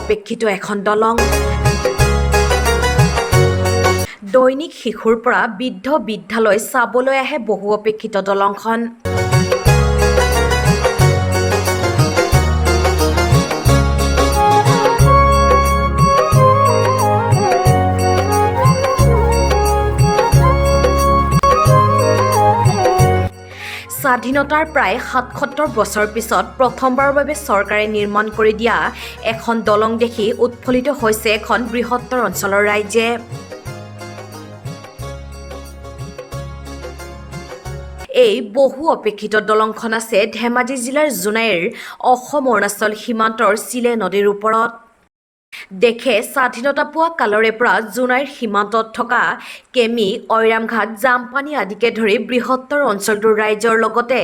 অপেক্ষিত এখন দলং। দৈনিক শিশুৰ পৰা বৃদ্ধ বৃদ্ধালৈ চাবলৈ আহে বহু অপেক্ষিত দলংখন। স্বাধীনতাৰ প্ৰায় সাতসত্তৰ বছৰ পিছত প্ৰথমবাৰৰ বাবে চৰকাৰে নিৰ্মাণ কৰি দিয়া এখন দলং দেখি উৎফুল্লিত হৈছে এখন বৃহত্তৰ অঞ্চলৰ ৰাইজে। এই বহু অপেক্ষিত দলংখন আছে ধেমাজি জিলাৰ জোনাইৰ অসম অৰুণাচল সীমান্তৰ চিলে নদীৰ ওপৰত। দেশে স্বাধীনতা পোৱা কালৰে পৰা জোনাইৰ সীমান্তত থকা কেমি ঐৰামঘাট জামপানী আদিকে ধৰি বৃহত্তৰ অঞ্চলটোৰ ৰাইজৰ লগতে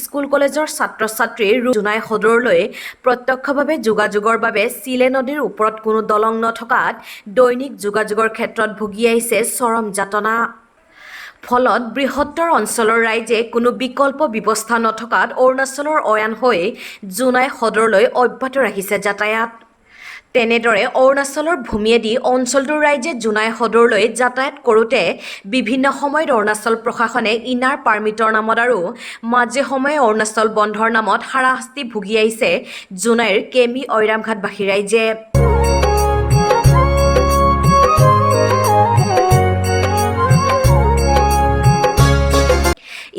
স্কুল কলেজৰ ছাত্ৰ ছাত্ৰীৰ জোনাই সদৰলৈ প্ৰত্যক্ষভাৱে যোগাযোগৰ বাবে চিলে নদীৰ ওপৰত কোনো দলং নথকাত দৈনিক যোগাযোগৰ ক্ষেত্ৰত ভুগি আহিছে চৰম যাতনা। ফলত বৃহত্তৰ অঞ্চলৰ ৰাইজে কোনো বিকল্প ব্যৱস্থা নথকাত অৰুণাচলৰ অয়ান হৈ জোনাই সদৰলৈ অব্যাহত ৰাখিছে যাতায়াত। তেনেদৰে অৰুণাচলৰ ভূমিয়েদি অঞ্চলটোৰ ৰাইজে জোনাই সদৰলৈ যাতায়াত কৰোঁতে বিভিন্ন সময়ত অৰুণাচল প্ৰশাসনে ইনাৰ পাৰ্মিটৰ নামত আৰু মাজে সময়ে অৰুণাচল বন্ধৰ নামত হাৰাশাস্তি ভুগি আহিছে জোনাইৰ কেমি ঐৰামঘাটবাসী ৰাইজে।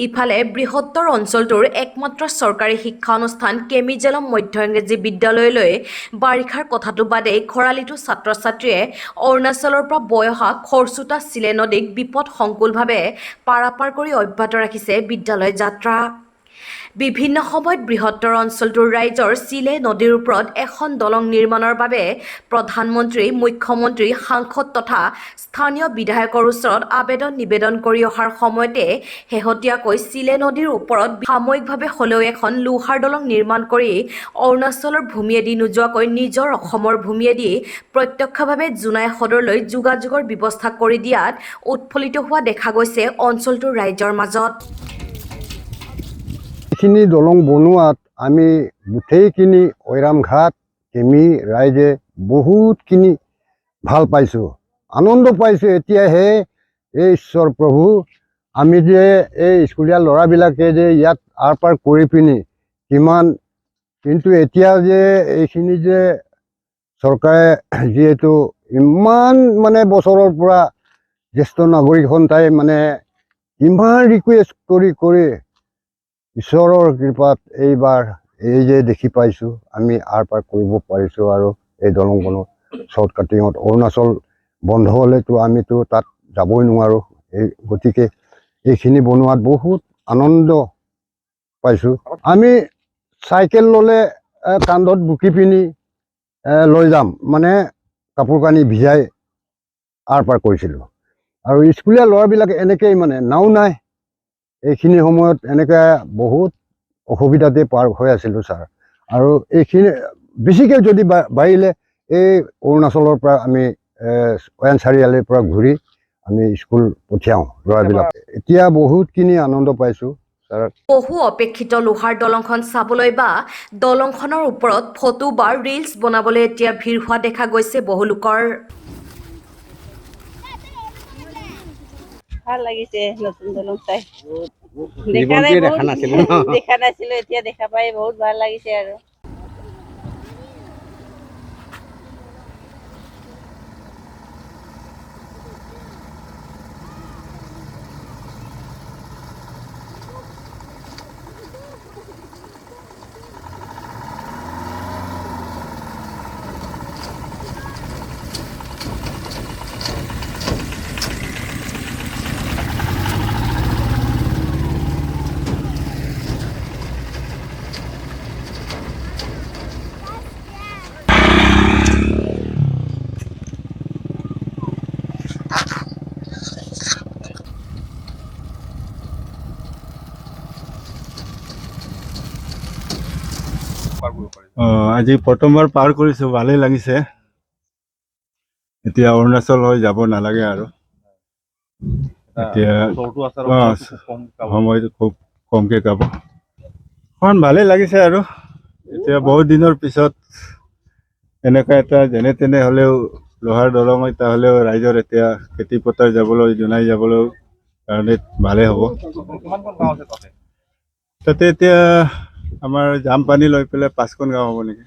ইফালে বৃহত্তৰ অঞ্চলটোৰ একমাত্ৰ চৰকাৰী শিক্ষা অনুষ্ঠান কেমিজেলম মধ্য ইংৰাজী বিদ্যালয়লৈ বাৰিষাৰ কথাটো বাদেই খৰালিটো ছাত্ৰ ছাত্ৰীয়ে অৰুণাচলৰ পৰা বৈ অহা খৰচোতা চিলে নদীক বিপদ সংকুলভাৱে পাৰাপাৰ কৰি অব্যাহত ৰাখিছে বিদ্যালয় যাত্ৰা। বিভিন্ন সময়ত বৃহত্তৰ অঞ্চলটোৰ ৰাইজৰ চিলে নদীৰ ওপৰত এখন দলং নিৰ্মাণৰ বাবে প্ৰধানমন্ত্ৰী মুখ্যমন্ত্ৰী সাংসদ তথা স্থানীয় বিধায়কৰ ওচৰত আবেদন নিবেদন কৰি অহাৰ সময়তে শেহতীয়াকৈ চিলে নদীৰ ওপৰত সাময়িকভাৱে হ'লেও এখন লোহাৰ দলং নিৰ্মাণ কৰি অৰুণাচলৰ ভূমিয়েদি নোযোৱাকৈ নিজৰ অসমৰ ভূমিয়েদি প্ৰত্যক্ষভাৱে জোনাই সদৰলৈ যোগাযোগৰ ব্যৱস্থা কৰি দিয়াত উৎফুল্লিত হোৱা দেখা গৈছে অঞ্চলটোৰ ৰাইজৰ মাজত। এইখিনি দলং বনোৱাত আমি গোটেইখিনি ঐৰাম ঘাট, কেমি ৰাইজে বহুতখিনি ভালো পাইছোঁ। আনন্দ পাইছোঁ এতিয়াহে এই ঈশ্বৰ প্ৰভু, আমি যে এই স্কুলীয়া ল'ৰাবিলাকে যে ইয়াত আৰ পাৰ কৰি পিনি কিমান, কিন্তু এতিয়া যে এইখিনি যে চৰকাৰে যিহেতু ইমান মানে বছৰৰ পৰা জ্যেষ্ঠ নাগৰিক সন্থাই মানে ইমান ৰিকুৱেষ্ট কৰি কৰি ঈশ্বৰৰ কৃপাত এইবাৰ এই যে দেখি পাইছোঁ, আমি আৰ পাৰ কৰিব পাৰিছোঁ আৰু এই দলংখনত শ্বৰ্ট কাটিঙত অৰুণাচল বন্ধ হ'লেতো আমিতো তাত যাবই নোৱাৰোঁ। এই গতিকে এইখিনি বনোৱাত বহুত আনন্দ পাইছোঁ। আমি চাইকেল ল'লে কান্ধত বুকি পিনি লৈ যাম। মানে কাপোৰ কানি ভিজাই আৰ পাৰ কৰিছিলোঁ। আৰু স্কুলীয়া ল'ৰাবিলাকে এনেকেই মানে নাও নাই। এইখিনি সময়ত এনেকৈ বহুত অসুবিধাতে পাৰ হৈ আছিলোঁ ছাৰ। আৰু এইখিনি বেছিকৈ যদি বাঢ়িলে এই অৰুণাচলৰ পৰা আমি অয়ান চাৰিআলিৰ পৰা ঘূৰি আমি স্কুল পঠিয়াওঁ ল'ৰাবিলাক। এতিয়া বহুতখিনি আনন্দ পাইছোঁ বহু অপেক্ষিত লোহাৰ দলংখন চাবলৈ বা দলংখনৰ ওপৰত ফটো বা ৰিলছ বনাবলৈ এতিয়া ভিৰ হোৱা দেখা গৈছে বহু লোকৰ। ভাল লাগিছে নতুন দলং চাই দেখা নাই নাছিলো। দেখা নাছিলো এতিয়া দেখা পাই বহুত ভাল লাগিছে আৰু আজি প্ৰথমবাৰ পাৰ কৰিছোঁ ভালেই লাগিছে। এতিয়া অৰুণাচল হৈ যাব নালাগে আৰু। এতিয়া সময়টো খুব কমকৈ যাব অকণমান ভালেই লাগিছে আৰু। এতিয়া বহুত দিনৰ পিছত এনেকুৱা এটা যেনে তেনে হ'লেও লোহাৰ দলং এটা হ'লেও ৰাইজৰ এতিয়া খেতি পথাৰ যাবলৈ জোনাই যাবলৈ কাৰণে ভালেই হ'ব। তাতে এতিয়া আমাৰ জাম পানী লৈ পেলাই পাঁচখন গাঁও হ'ব নেকি?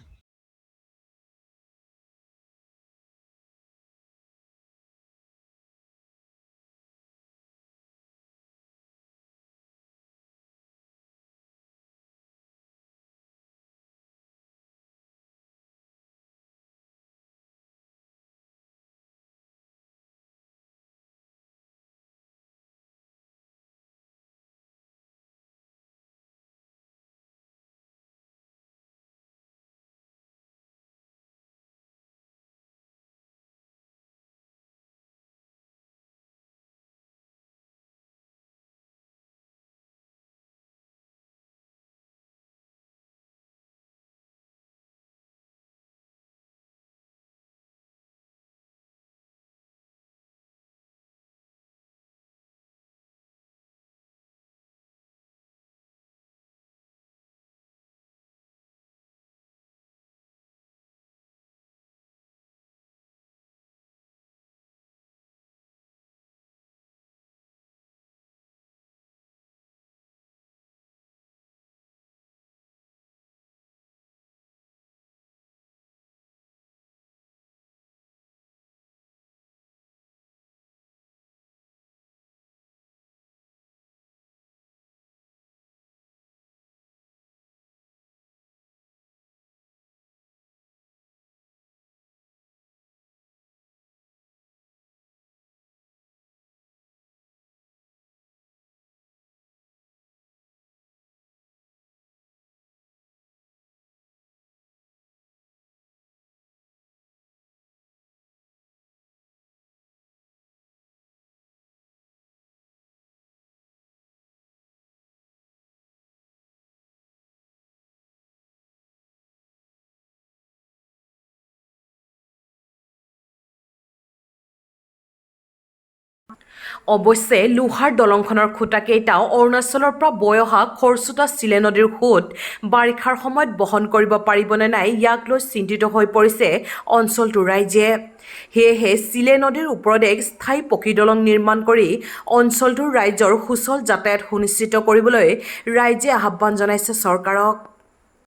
অৱশ্যে লোহাৰ দলংখনৰ খুঁটাকেইটাও অৰুণাচলৰ পৰা বৈ অহা খৰচোতা চিলে নদীৰ সোঁত। বাৰিষাৰ সময়ত বহন কৰিব পাৰিবনে নাই ইয়াক লৈ চিন্তিত হৈ পৰিছে অঞ্চলটোৰ ৰাইজে। সেয়েহে চিলে নদীৰ ওপৰত এক স্থায়ী পকী দলং নিৰ্মাণ কৰি অঞ্চলটোৰ ৰাইজৰ সুচল যাতায়াত সুনিশ্চিত কৰিবলৈ ৰাইজে আহ্বান জনাইছে চৰকাৰক।